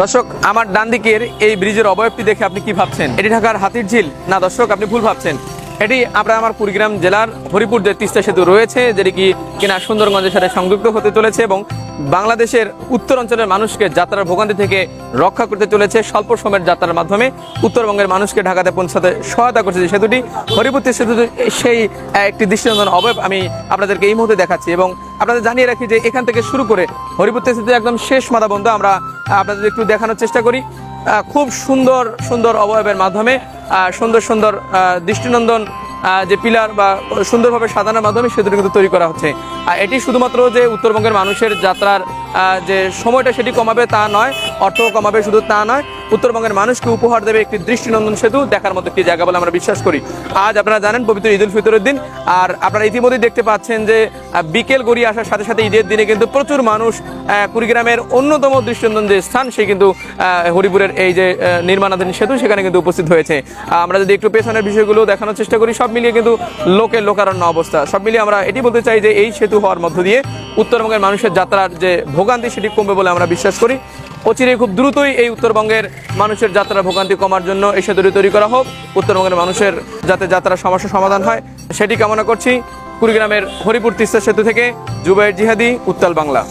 দর্শক, আমার ডান দিকের এই ব্রিজের অবয়বটি দেখে আপনি কি ভাবছেন? এটি ঢাকার হাতির ঝিল? না দর্শক, আপনি ভুল ভাবছেন। এটি আমরা আমার কুড়িগ্রাম জেলার হরিপুর যে তিস্তা সেতু রয়েছে, যেটি কি কিনা সুন্দরগঞ্জের সাথে সংযুক্ত হতে চলেছে এবং বাংলাদেশের উত্তর অঞ্চলের মানুষকে যাত্রার ভোগান্তি থেকে রক্ষা করতে চলেছে স্বল্প সময়ের যাত্রার মাধ্যমে উত্তরবঙ্গের মানুষকে ঢাকাতে পৌঁছাতে সহায়তা করছে যে সেতুটি। হরিপুর সেতু সেই একটি দৃষ্টিনন্দন অবয়ব আমি আপনাদেরকে এই মুহূর্তে দেখাচ্ছি এবং আপনাদের জানিয়ে রাখি যে এখান থেকে শুরু করে হরিপুর সেতু একদম শেষ মাথা বন্ধ আমরা আপনাদের একটু দেখানোর চেষ্টা করি। খুব সুন্দর সুন্দর অবয়বের মাধ্যমে সুন্দর সুন্দর দৃষ্টিনন্দন যে পিলার বা সুন্দরভাবে সাজানোর মাধ্যমে সেতুটি কিন্তু তৈরি করা হচ্ছে। এটি শুধুমাত্র যে উত্তরবঙ্গের মানুষের যাত্রার যে সময়টা সেটি কমাবে তা নয় অর্থ কমাবে, শুধু তা নয়, উত্তরবঙ্গের মানুষকে উপহার দেবে একটি দৃষ্টিনন্দন সেতু, দেখার মতো একটি জায়গা বলে আমরা বিশ্বাস করি। আজ আপনারা জানেন পবিত্র ঈদ উল ফিতরের দিন, আর আপনারা ইতিমধ্যেই দেখতে পাচ্ছেন যে বিকেল গড়িয়ে আসার সাথে সাথে ঈদের দিনে কিন্তু প্রচুর মানুষ কুড়িগ্রামের অন্যতম দৃষ্টিনন্দন যে স্থান সেই কিন্তু হরিপুরের এই যে নির্মাণাধীন সেতু, সেখানে কিন্তু উপস্থিত হয়েছে। আমরা যদি একটু পেছনের বিষয়গুলো দেখানোর চেষ্টা করি, সব মিলিয়ে কিন্তু লোকের লোকারণ্য অবস্থা। সব মিলিয়ে আমরা এটি বলতে চাই যে, এই সেতু হওয়ার মধ্য দিয়ে উত্তরবঙ্গের মানুষের যাত্রার যে ভোগান্তি সেটি কমবে বলে আমরা বিশ্বাস করি। অচিরে খুব দ্রুতই এই উত্তরবঙ্গের মানুষের যাত্রার ভোগান্তি কমার জন্য এই সেতুটি তৈরি করা হোক। উত্তরবঙ্গের মানুষের যাতে যাত্রার সমস্যা সমাধান হয়, সেটি কামনা করছি। কুড়িগ্রামের হরিপুর তিস্তা সেতু থেকে জুবাইর জিহাদি, উত্তাল বাংলা।